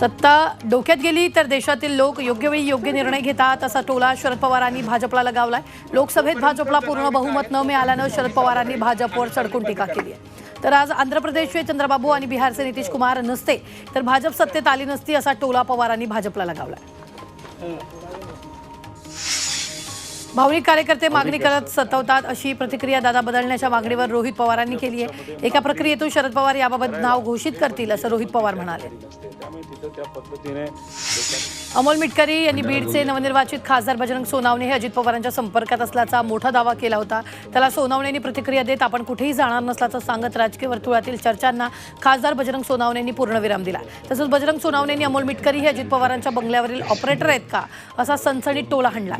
सत्ता डोक्यात गेली तर देशातील लोक योग्य वेळी योग्य निर्णय घेतात असा टोला शरद पवारांनी भाजपला लगावलाय. लोकसभेत भाजपला पूर्ण बहुमत न मिळाल्यानं शरद पवारांनी भाजपवर सडकून टीका केली आहे. तर आज आंध्र प्रदेशचे चंद्रबाबू आणि बिहारचे नितीश कुमार नसते तर भाजप सत्तेत आली नसती असा टोला पवारांनी भाजपला लगावलाय. भावनिक कार्यकर्ते मागणी करत सतवतात अशी प्रतिक्रिया दादा बदलण्याच्या मागणीवर रोहित पवारांनी केली आहे. एका प्रक्रियेतून शरद पवार याबाबत नाव घोषित करतील असं रोहित पवार म्हणाले. अमोल मिटकरी यांनी बीडचे नवनिर्वाचित खासदार बजरंग सोनावणे हे अजित पवारांच्या संपर्कात असल्याचा मोठा दावा केला होता. त्याला सोनावणेंनी प्रतिक्रिया देत आपण कुठेही जाणार नसल्याचं सांगत राजकीय वर्तुळातील चर्चांना खासदार बजरंग सोनावणेंनी पूर्णविराम दिला. तसंच बजरंग सोनावणेंनी अमोल मिटकरी हे अजित पवारांच्या बंगल्यावरील ऑपरेटर आहेत का? असा सनसणीत टोला हाणला.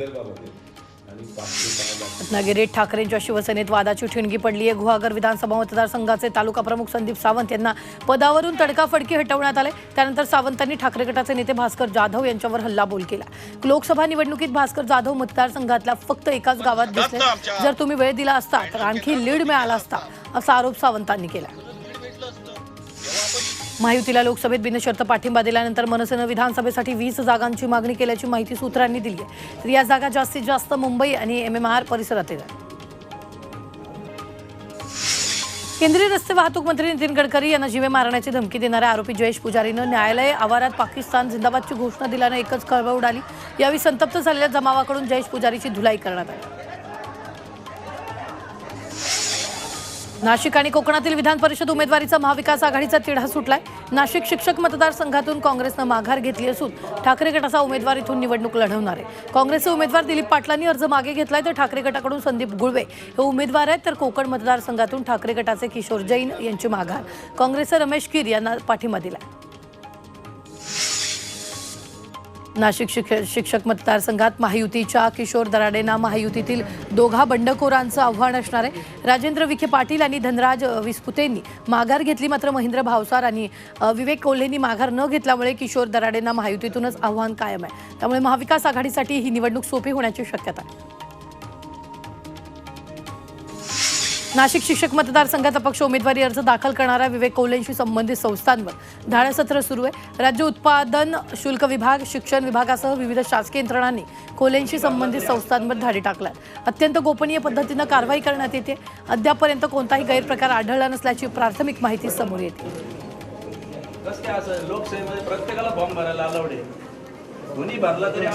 रत्नागिरीत ठाकरेंच्या शिवसेनेत वादाची ठिणगी पडली आहे गुहागर विधानसभा मतदारसंघाचे तालुका प्रमुख संदीप सावंत यांना पदावरून तडकाफडकी हटवण्यात आले. त्यानंतर सावंतांनी ठाकरे गटाचे नेते भास्कर जाधव यांच्यावर हल्लाबोल केला. लोकसभा निवडणुकीत भास्कर जाधव मतदारसंघातल्या फक्त एकाच गावात दिसले. जर तुम्ही वेळ दिला असता तर आणखी लीड मिळाला असता असा आरोप सावंतांनी केला. महायुतीला लोकसभेत बिनशर्त पाठिंबा दिल्यानंतर मनसेनं विधानसभेसाठी वीस जागांची मागणी केल्याची माहिती सूत्रांनी दिली आहे. तर या जागा जास्तीत जास्त मुंबई आणि एम एम आर परिसरात केंद्रीय रस्ते वाहतूक मंत्री नितीन गडकरी यांना जीवे मारण्याची धमकी देणाऱ्या आरोपी जयेश पुजारीनं न्यायालय आवारात पाकिस्तान जिंदाबादची घोषणा दिल्यानं एकच कळवळ उडाली. यावेळी संतप्त झालेल्या जमावाकडून जयेश पुजारीची धुलाई करण्यात आली. नाशिक आणि कोकणातील विधान परिषद उमेदवारीचा महाविकास आघाडीचा तिढा सुटलाय. नाशिक शिक्षक मतदारसंघातून काँग्रेसनं माघार घेतली असून ठाकरे गटाचा उमेदवार इथून निवडणूक लढवणार आहे. काँग्रेसचे उमेदवार दिलीप पाटलांनी अर्ज मागे घेतलाय तर ठाकरे गटाकडून संदीप गुळवे हे उमेदवार आहेत. तर कोकण मतदारसंघातून ठाकरे गटाचे किशोर जैन यांची माघार. काँग्रेसचे रमेश कीर यांना पाठिंबा दिला नाशिक शिक शिक्षक मतदारसंघात महायुतीच्या किशोर दराडेंना महायुतीतील दोघा बंडखोरांचं आव्हान असणार आहे. राजेंद्र विखे पाटील आणि धनराज विस्पुतेंनी माघार घेतली मात्र महेंद्र भावसार आणि विवेक कोल्हेंनी माघार न घेतल्यामुळे किशोर दराडेंना महायुतीतूनच आव्हान कायम आहे. त्यामुळे महाविकास आघाडीसाठी ही निवडणूक सोपी होण्याची शक्यता आहे. नाशिक शिक्षक मतदारसंघात अपक्ष उमेदवारी अर्ज दाखल करणाऱ्या विवेक कोल्हेंशी संबंधित संस्थांवर धाडसत्र सुरू आहे. राज्य उत्पादन शुल्क विभाग शिक्षण विभागासह विविध शासकीय यंत्रणांनी कोल्हेंशी संबंधित संस्थांवर धाडी टाकल्या. अत्यंत गोपनीय पद्धतीनं कारवाई करण्यात येते. अद्यापपर्यंत कोणताही गैरप्रकार आढळला नसल्याची प्राथमिक माहिती समोर येते. कसं प्रत्येकाला फॉर्म भरायला अलाउड आहे. कोणी भरला तरी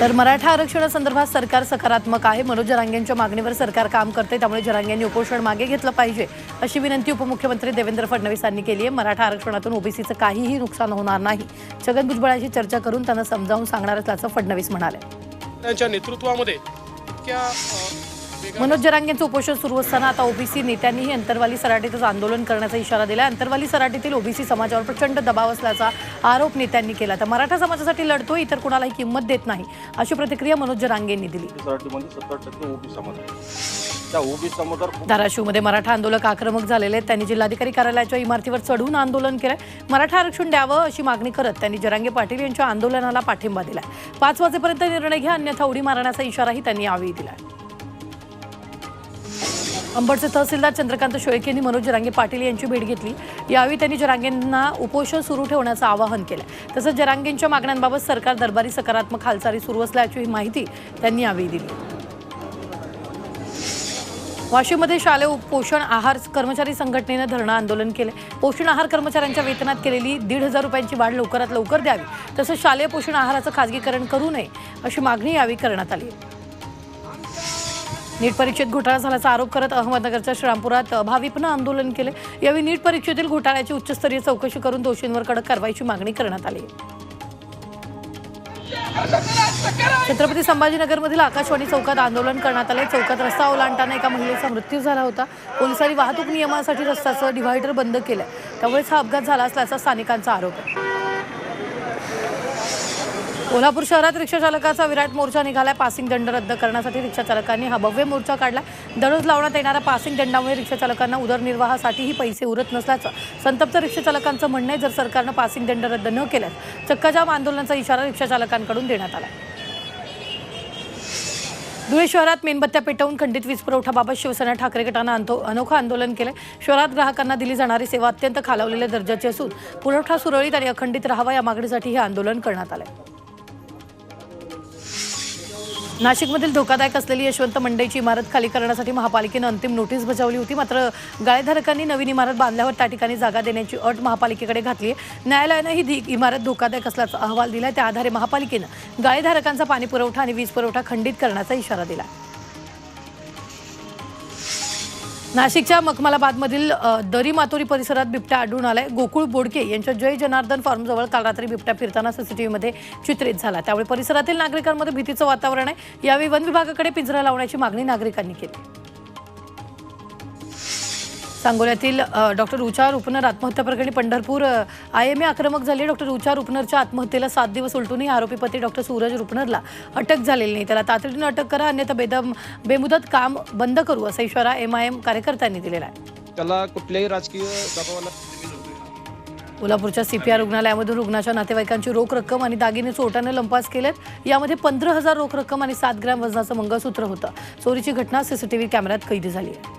तर मराठा आरक्षणासंदर्भात सरकार सकारात्मक आहे. मनोज जरांगेंच्या मागणीवर सरकार काम करते त्यामुळे जरांगेंनी उपोषण मागे घेतलं पाहिजे अशी विनंती उपमुख्यमंत्री देवेंद्र फडणवीस यांनी केली आहे. मराठा आरक्षणातून ओबीसीचं काहीही नुकसान होणार नाही. छगन भुजबळाशी चर्चा करून त्यांना समजावून सांगणार असल्याचं फडणवीस म्हणाले. त्यांच्या नेतृत्वामध्ये मनोज जरांगेंचं उपोषण सुरू असताना आता ओबीसी नेत्यांनीही अंतरवाली सराटीतच आंदोलन करण्याचा इशारा दिला अंतरवाली सराटीतील ओबीसी समाजावर प्रचंड दबाव असल्याचा आरोप नेत्यांनी केला. तर मराठा समाजासाठी लढतोय इतर कुणालाही किंमत देत नाही अशी प्रतिक्रिया मनोज जरांगेंनी दिली. धाराशिवमध्ये मराठा आंदोलक आक्रमक झालेले आहेत. त्यांनी जिल्हाधिकारी कार्यालयाच्या इमारतीवर चढून आंदोलन केलंय. मराठा आरक्षण द्यावं अशी मागणी करत त्यांनी जरांगे पाटील यांच्या आंदोलनाला पाठिंबा दिलाय. पाच वाजेपर्यंत निर्णय घ्या अन्यथा उडी मारण्याचा इशाराही त्यांनी यावेळी दिलाय. अंबडचे तहसीलदार चंद्रकांत शेळके यांनी मनोज जरांगे पाटील यांची भेट घेतली. यावेळी त्यांनी जरांगेंना उपोषण सुरू ठेवण्याचं आवाहन केलं. तसंच जरांगेंच्या मागण्यांबाबत सरकार दरबारी सकारात्मक हालचाली सुरू असल्याची माहिती त्यांनी यावेळी दिली. वाशिममध्ये शालेय पोषण आहार कर्मचारी संघटनेनं धरणं आंदोलन केलं. पोषण आहार कर्मचाऱ्यांच्या वेतनात केलेली दीड हजार रुपयांची वाढ लवकरात लवकर द्यावी. तसंच शालेय पोषण आहाराचं खाजगीकरण करू नये अशी मागणी यावेळी करण्यात आली. नीट परीक्षेत घोटाळा झाल्याचा आरोप करत अहमदनगरच्या श्रीरामपुरात भाविपनं आंदोलन केले. यावेळी नीट परीक्षेतील घोटाळ्याची उच्चस्तरीय चौकशी करून दोषींवर कडक कारवाईची मागणी करण्यात आली. छत्रपती संभाजीनगरमधील आकाशवाणी चौकात आंदोलन करण्यात आले. चौकात रस्ता ओलांडताना एका महिलेचा मृत्यू झाला होता. पोलिसांनी वाहतूक नियमासाठी रस्त्याचं डिव्हायडर बंद केलं. त्यामुळेच हा अपघात झाला असल्याचा स्थानिकांचा आरोप आहे. कोल्हापूर शहरात रिक्षा चालकाचा विराट मोर्चा निघालाय. पासिंग दंड रद्द करण्यासाठी रिक्षा चालकांनी हा भव्य मोर्चा काढला. दररोज लावण्यात येणाऱ्या पासिंग दंडामुळे रिक्षा चालकांना उदरनिर्वाहासाठीही पैसे उरत नसल्याचं संतप्त रिक्षा चालकांचं म्हणणं आहे जर सरकारनं पासिंग दंड रद्द न केल्यास. चक्काजाम आंदोलनाचा इशारा रिक्षा चालकांकडून देण्यात आला. धुळे शहरात मेणबत्त्या पेटवून खंडित वीज पुरवठाबाबत शिवसेना ठाकरे गटानं आंदो अनोखं आंदोलन केलं शहरात ग्राहकांना दिली जाणारी सेवा अत्यंत खालावलेल्या दर्जाची असून पुरवठा सुरळीत आणि अखंडित राहावा या मागणीसाठी हे आंदोलन करण्यात आलं नाशिकमधील धोकादायक असलेली यशवंत मंडईची इमारत खाली करण्यासाठी महापालिकेनं अंतिम नोटीस बजावली होती. मात्र गाळेधारकांनी नवीन इमारत बांधल्यावर त्या ठिकाणी जागा देण्याची अट महापालिकेकडे घातली आहे न्यायालयानं ही धी- इमारत धोकादायक असल्याचा अहवाल दिला त्या आधारे महापालिकेनं गाळेधारकांचा पाणी पुरवठा आणि वीज पुरवठा खंडित करण्याचा इशारा दिला नाशिकच्या मखमालाबादमधील दरी मातोरी परिसरात बिबट्या आढळून आलाय. गोकुळ बोडके यांच्या जय जनार्दन फार्मजवळ काल रात्री बिबट्या फिरताना सीसीटीव्हीमध्ये चित्रित झाला. त्यामुळे परिसरातील नागरिकांमध्ये भीतीचं वातावरण आहे. यावेळी वन विभागाकडे पिंजरा लावण्याची मागणी नागरिकांनी केली. सांगोल्यातील डॉक्टर उचार उपनर आत्महत्या प्रकरणी पंढरपूर आय एम ए आक्रमक झाली. डॉक्टर उचार उपनरच्या आत्महत्येला सात दिवस उलटूनही आरोपी पती डॉक्टर सूरज रुपनरला अटक झालेली नाही. त्याला तातडीनं अटक करा अन्यथा बेदम बेमुदत काम बंद करू असा इशारा एम आय एम कार्यकर्त्यांनी दिलेला आहे. त्याला कुठल्याही राजकीय दबावाला कोल्हापूरच्या सीपीआर रुग्णालयामधून रुग्णाच्या नातेवाईकांची रोख रक्कम आणि दागिने चोरट्याने लंपास केलेत. यामध्ये पंधरा हजार रोख रक्कम आणि सात ग्रॅम वजनाचं मंगळसूत्र होतं. चोरीची घटना सीसीटीव्ही कॅमेऱ्यात कैद झाली आहे.